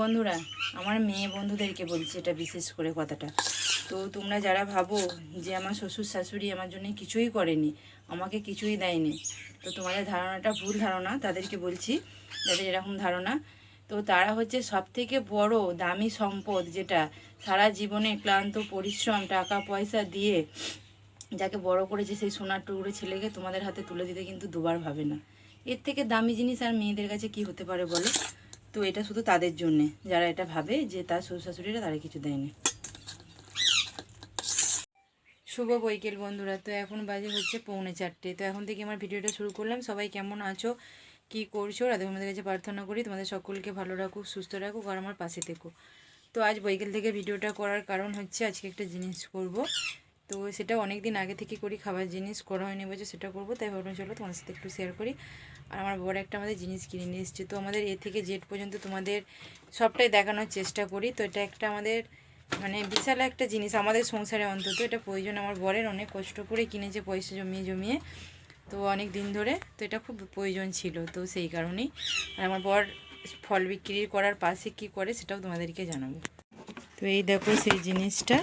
বন্ধুরা, আমার মেয়ে বন্ধুদেরকে বলছি এটা বিশেষ করে কথাটা। তো তোমরা যারা ভাবো যে আমার শ্বশুর শাশুড়ি আমার জন্য কিছুই করেনি, আমাকে কিছুই দেয়নি, তো তোমাদের ধারণাটা ভুল ধারণা, তাদেরকে বলছি যাদের এরকম ধারণা। তো তারা হচ্ছে সব থেকে বড় দামি সম্পদ যেটা সারা জীবনে ক্লান্ত, পরিশ্রম, টাকা, পয়সা দিয়ে যাকে বড় করেছে সেই সোনার টুকরো ছেলেকে তোমাদের হাতে তুলে দিতে কিন্তু দুবার ভাবে না। এর থেকে দামি জিনিস আর মেয়েদের কাছে কি হতে পারে বলো? তো এটা শুধু তাদের জন্যে। যারা এটা ভাবে যে তার শ্বশুর শাশুড়িরা তারা কিছু দেয়নি। শুভ বৈকেল বন্ধুরা, তো এখন বাজে হচ্ছে পৌনে চারটে। তো এখন থেকে আমার ভিডিওটা শুরু করলাম। সবাই কেমন আছো? কি করছ? রাধা আমাদের কাছে প্রার্থনা করি তোমাদের সকলকে ভালো রাখুক, সুস্থ রাখুক আর আমার পাশে থেকো। তো আজ বৈকেল থেকে ভিডিওটা করার কারণ হচ্ছে আজকে একটা জিনিস করব। তো সেটা অনেক দিন আগে থেকে করি, খাবার জিনিস করা হয়নি বলছে, সেটা করব। তাই ভাবলাম চলো তোমার সাথে একটু শেয়ার করি। আর আমার বড় একটা আমাদের জিনিস কিনে নিয়ে এসছে। তো আমাদের এ থেকে জেড পর্যন্ত তোমাদের সবটাই দেখানোর চেষ্টা করি। তো এটা একটা আমাদের মানে বিশাল একটা জিনিস আমাদের সংসারে অন্তত। এটা প্রয়োজন আমার বরের, অনেক কষ্ট করে কিনেছে পয়সা জমিয়ে জমিয়ে। তো অনেক দিন ধরে তো এটা খুব প্রয়োজন ছিল, তো সেই কারণেই। আর আমার বর ফল বিক্রি করার পাশে কি করে সেটাও তোমাদেরকে জানাব। তো এই দেখো সেই জিনিসটা।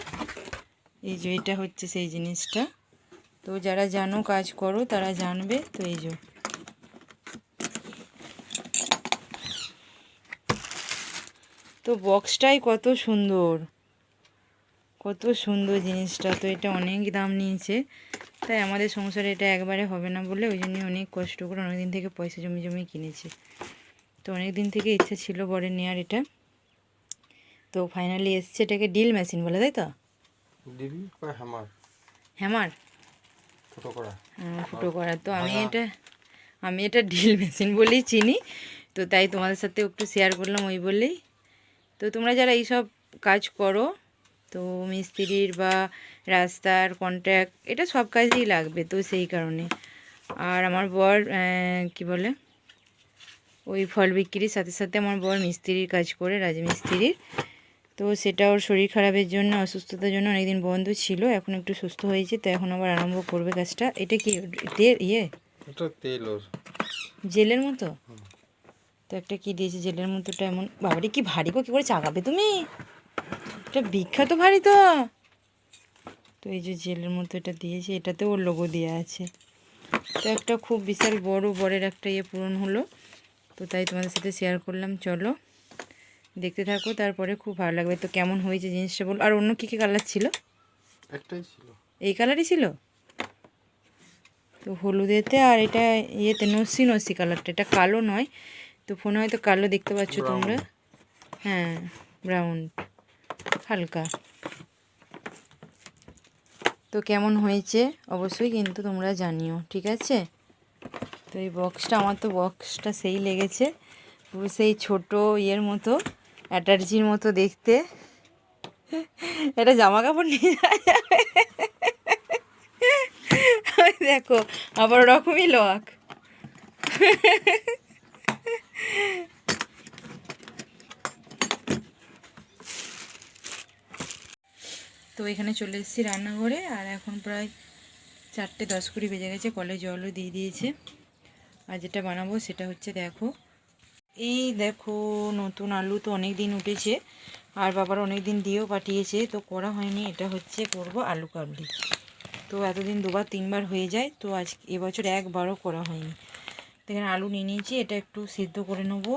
এই যে এটা হচ্ছে সেই জিনিসটা। তো যারা জানো কাজ করো, তারা জানবে। তো এই যে। তো বক্সটাই কত সুন্দর। কত সুন্দর জিনিসটা। তো এটা অনেক দাম নিয়েছে। তাই আমাদের সংসারে এটা একবারে হবে না বলে ওই জন্য অনেক কষ্ট করে অনেক দিন থেকে পয়সা জমি জমি কিনেছে। তো অনেক দিন থেকে ইচ্ছা ছিল বরের নেওয়ার এটা। তো ফাইনালি এসছে এটাকে ডিল মেশিন বলে, তাই তো? ডিবি বা হ্যামার হ্যামার ছোটো করা। ফুটো করা। তো আমি এটা আমি এটা ডিল মেশিন বলেই চিনি। তো তাই তোমাদের সাথে একটু শেয়ার করলাম ওই বলেই। তো তোমরা যারা এইসব কাজ করো তো মিস্ত্রির বা রাস্তার কন্ট্রাক্ট এটা সব কাজেই লাগবে তো সেই কারণে। আর আমার বর কি বলে? ওই ফল বিক্রির সাথে সাথে আমার বর মিস্ত্রির কাজ করে রাজমিস্ত্রির। তো সেটা ওর শরীর খারাপের জন্য অসুস্থতার জন্য অনেকদিন বন্ধ ছিল এখন একটু সুস্থ হয়েছে তো এখন আবার আরম্ভ করবে কাজটা। এটা কি তেল ইয়ে? এটা তেল ওর। জেলের মতো? তো একটা কি দিয়েছে জেলের মতোটা এমন? বাবারে কি ভারী গো কী করে চাগাবে তুমি? এটা বিখ্যাত ভারী তো। তো এই যে জেলের মতো এটা দিয়েছে এটাতে ওর লোগো দেওয়া আছে। তো একটা খুব বিশাল বড় বরের একটা ইয়ে পূরণ হলো। তো তাই তোমাদের সাথে শেয়ার করলাম চলো। দেখতে থাকো তারপরে খুব ভালো লাগবে। তো কেমন হয়েছে জিনিসটা বলো। আর অন্য কী কী কালার ছিল? একটাই ছিল। এই কালারই ছিল? তো হলুদেতে আর এটা ইয়েতে নসি নসি কালারটা এটা কালো নয় তো ফোনে হয়তো কালো দেখতে পাচ্ছ তোমরা। হ্যাঁ ব্রাউন হালকা। তো কেমন হয়েছে? অবশ্যই কিন্তু তোমরা জানিও ঠিক আছে? তো এই বক্সটা আমার তো বক্সটা সেই লেগেছে। পুরো সেই ছোট ইয়ের মতো। অ্যাটার্জির মতো দেখতে। এটা জামা কাপড় নিয়ে দেখো, আবার ওরকমই লক তো এখানে চলে এসেছি রান্নাঘরে, আর এখন প্রায় চারটে দশ কুড়ি বেজে গেছে, কলে জলও দিয়ে দিয়েছে। আর যেটা বানাবো সেটা হচ্ছে, দেখো এই দেখো, নতুন আলু তো অনেক দিন উঠেছে। আর বাবার অনেক দিন দিয়েও পাঠিয়েছে, তো করা হয়নি। এটা হচ্ছে করব আলু কাবলি। তো এতদিন দুবার, তিনবার হয়ে যায়, তো আজ, এবছর একবারও করা হয়নি। তো এখানে আলু নিয়ে নিয়েছি, এটা একটু সেদ্ধ করে নেব।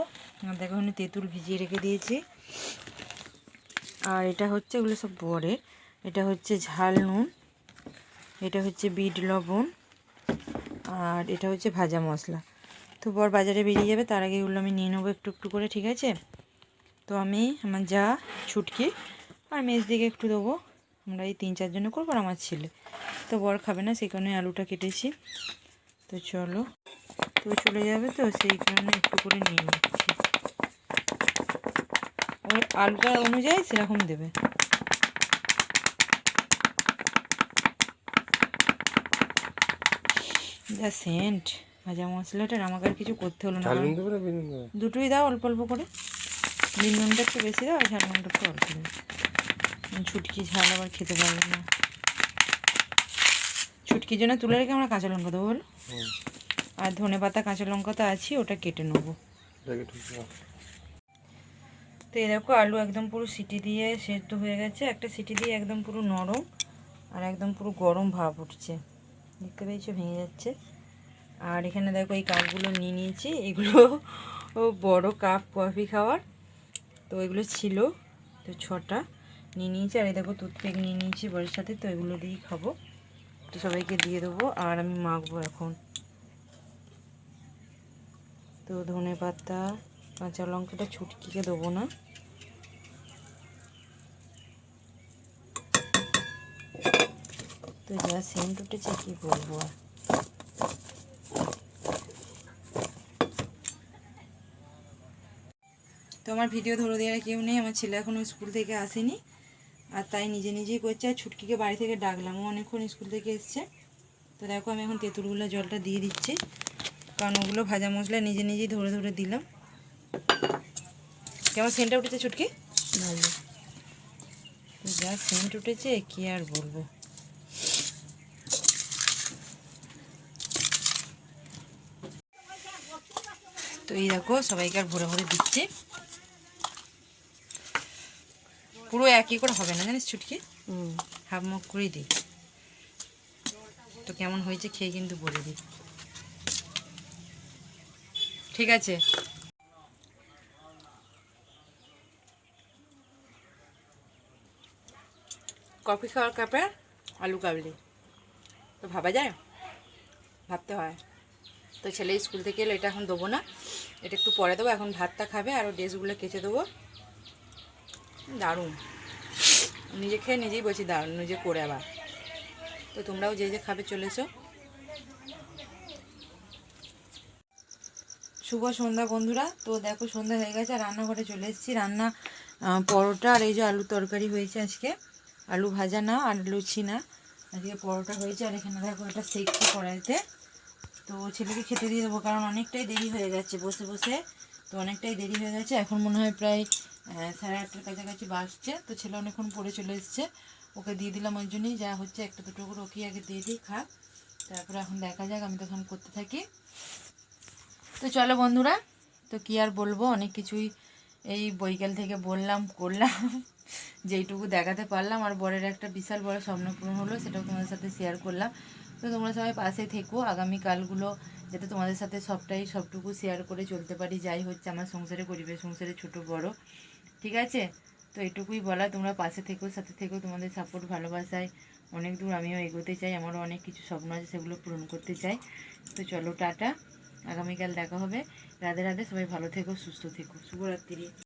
দেখো, এখানে তেঁতুল ভিজিয়ে রেখে দিয়েছি। আর এটা হচ্ছে, এগুলো সব বরের এটা হচ্ছে ঝাল নুন, এটা হচ্ছে বিট লবণ, আর এটা হচ্ছে ভাজা মশলা। তো বর বাজারে বেরিয়ে যাবে, তার আগে এগুলো আমি নিয়ে নেব একটু একটু করে, ঠিক আছে? তো আমি আমার যা ছুটকি আর মেজ দিকে একটু দেবো। আমরা এই তিন চারজনে করব আর আমার ছেলে। তো বর খাবে না, সেই কারণে আলুটা কেটেছি। তো চলো। তো চলে যাবে তো, সেই কারণে একটু করে নিয়ে নিচ্ছি। ওই আলুটা অনুযায়ী সেরকম দেবে। যা সেন্ট। ভাজা মশলাটার আমাকে আর কিছু করতে হলো না দুটোই দাও অল্প অল্প করে। বিন নুনটা একটু বেশি দাও আর ঝাল নুনটা একটু অল্প দাও। ছুটকি ঝাল আবার খেতে পারবে না। ছুটকির জন্য তুলে রেখে আমরা কাঁচা লঙ্কা দেবো বলো? আর ধনে পাতা কাঁচা লঙ্কা তো আছে ওটা কেটে নেব। তো এই দেখো আলু একদম পুরো সিটি দিয়ে সেদ্ধ হয়ে গেছে। একটা সিটি দিয়ে একদম পুরো নরম আর একদম পুরো গরম ভাব উঠছে। দেখতে পেয়েছ? ভেঙে যাচ্ছে। আর এখানে দেখো এই কাপগুলো নিয়ে নিয়েছি। এগুলো বড় কাপ কফি খাওয়ার। তো এগুলো ছিল, তো ছটা নিয়ে নিয়েছি। আর এই দেখো টুথপেক নিয়ে নিয়েছি বড়ের সাথে, তো এগুলো দিয়েই খাব। তো সবাইকে দিয়ে দেবো, আর আমি মাখবো এখন। তো ধনে পাতা, কাঁচা লঙ্কাটা ছুটকিকে দেবো না। তো যা সেন্ট উঠেছে কী বলব আর। তো আমার ভিডিও ধরে দেওয়ার কেউ নেই আমার ছেলে এখনও স্কুল থেকে আসেনি। আর তাই নিজে নিজেই করছে আর ছুটকিকে বাড়ি থেকে ডাকলাম ও অনেকক্ষণ স্কুল থেকে এসছে। তো দেখো আমি এখন তেঁতুলগুলো জলটা দিয়ে দিচ্ছি কারণ ওগুলো ভাজা মশলা নিজে নিজেই ধরে ধরে দিলাম। কেমন সেন্টটা উঠেছে ছুটকি? ভালো। যা সেন্ট উঠেছে কি আর বলব। তো এই দেখো সবাইকে আর ভরে ভরে দিচ্ছি। পুরো একই করে হবে না জানিস ছুটকি? হাফ মুখ করেই দিই। তো কেমন হয়েছে খেয়ে কিন্তু বলে দিই। ঠিক আছে। কফি খাওয়ার কাপে আলু কাবলি। তো ভাবা যায়? ভাবতে হয়। তো ছেলে স্কুল থেকে এলো এটা এখন দেবো না। এটা একটু পরে দেবো এখন ভাতটা খাবে আর ড্রেসগুলো কেচে দেবো। দারুণ। নিজে খেয়ে নিজেই বলছি দারুণ, নিজে করে আবার। তো তোমরাও যে যে খাবে চলেছো শুভ সন্ধ্যা বন্ধুরা। তো দেখো সন্ধ্যা হয়ে গেছে রান্নাঘরে চলে এসেছি। রান্না পরোটা আর এই যে আলু তরকারি হয়েছে আজকে। আলু ভাজা না, আর লুচি না। আজকে পরোটা হয়েছে, আর এখানে দেখো এটা সেকছে কড়াইতে। তো ছেলেকে খেতে দিয়ে দেবো, কারণ অনেকটাই দেরি হয়ে গেছে বসে বসে। তো অনেকটাই দেরি হয়ে গেছে। এখন মনে হয় প্রায় সাড়ে আটটার কাছাকাছি বাসছে তো ছেলে অনেকক্ষণ পরে চলে এসছে। ওকে দিয়ে দিলাম ওই জন্যই, যা হচ্ছে একটা দুটো করে ওকে আগে দিয়ে দিই, খা। তারপরে এখন দেখা যাক, আমি তখন করতে থাকি। তো চলো বন্ধুরা, তো কি আর বলব, অনেক কিছুই এই বৈকাল থেকে বললাম, করলাম, যেইটুকু দেখাতে পারলাম। আর বরের একটা বিশাল বড় স্বপ্ন পূরণ হলো, সেটাও তোমাদের সাথে শেয়ার করলাম। তো তোমরা সবাই পাশে থেকো। আগামীকালগুলো যাতে তোমাদের সাথে সবটাই, সবটুকু শেয়ার করে চলতে পারি। যাই হচ্ছে আমার সংসারে পরিবেশ, সংসারে ছোট বড়। ঠিক আছে? তো এটুকুই বলা। তোমরা পাশে থেকো, সাথে থেকো। তোমাদের সাপোর্ট ভালোবাসায় অনেক দূর আমিও এগোতে চাই। আমারও অনেক কিছু স্বপ্ন আছে, সেগুলো পূরণ করতে চাই। তো চলো, টাটা। আগামীকাল দেখা হবে। রাধে রাধে। সবাই ভালো থেকো, সুস্থ থেকো। শুভরাত্রি।